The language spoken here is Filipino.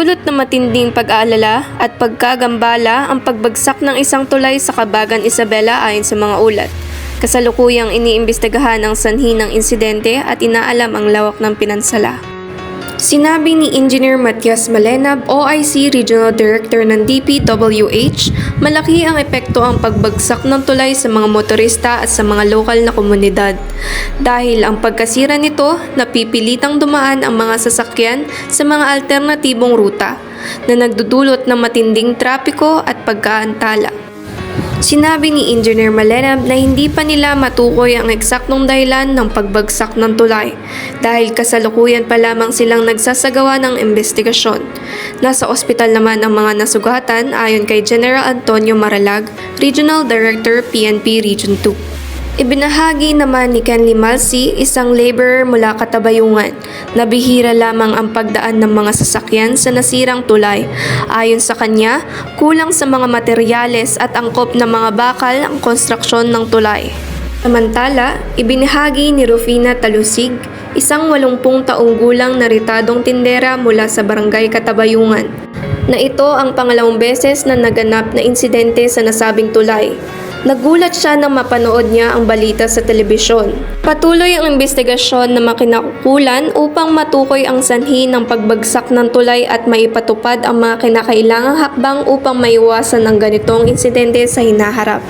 Nagdulot ng matinding pag-aalala at pagkagambala ang pagbagsak ng isang tulay sa Kabagan Isabela ayon sa mga ulat. Kasalukuyang iniimbestigahan ang sanhi ng insidente at inaalam ang lawak ng pinansala. Sinabi ni Engineer Matias Malenab, OIC Regional Director ng DPWH, malaki ang epekto ang pagbagsak ng tulay sa mga motorista at sa mga lokal na komunidad. Dahil ang pagkasira nito, napipilitang dumaan ang mga sasakyan sa mga alternatibong ruta na nagdudulot ng matinding trapiko at pagkaantala. Sinabi ni Engineer Malenab na hindi pa nila matukoy ang eksaktong dahilan ng pagbagsak ng tulay dahil kasalukuyan pa lamang silang nagsasagawa ng investigasyon. Nasa ospital naman ang mga nasugatan ayon kay General Antonio Maralag, Regional Director PNP Region 2. Ibinahagi naman ni Kenly Malsi, isang laborer mula Katabayungan, na bihira lamang ang pagdaan ng mga sasakyan sa nasirang tulay. Ayon sa kanya, kulang sa mga materyales at angkop ng mga bakal ang konstruksyon ng tulay. Samantala, ibinahagi ni Rufina Talusig, isang 80 taong gulang na ritadong tindera mula sa barangay Katabayungan, na ito ang pangalawang beses na naganap na insidente sa nasabing tulay. Nagulat siya nang mapanood niya ang balita sa telebisyon. Patuloy ang investigasyon na makinakukulan upang matukoy ang sanhi ng pagbagsak ng tulay at maipatupad ang mga kinakailangang hakbang upang maiwasan ang ganitong insidente sa hinaharap.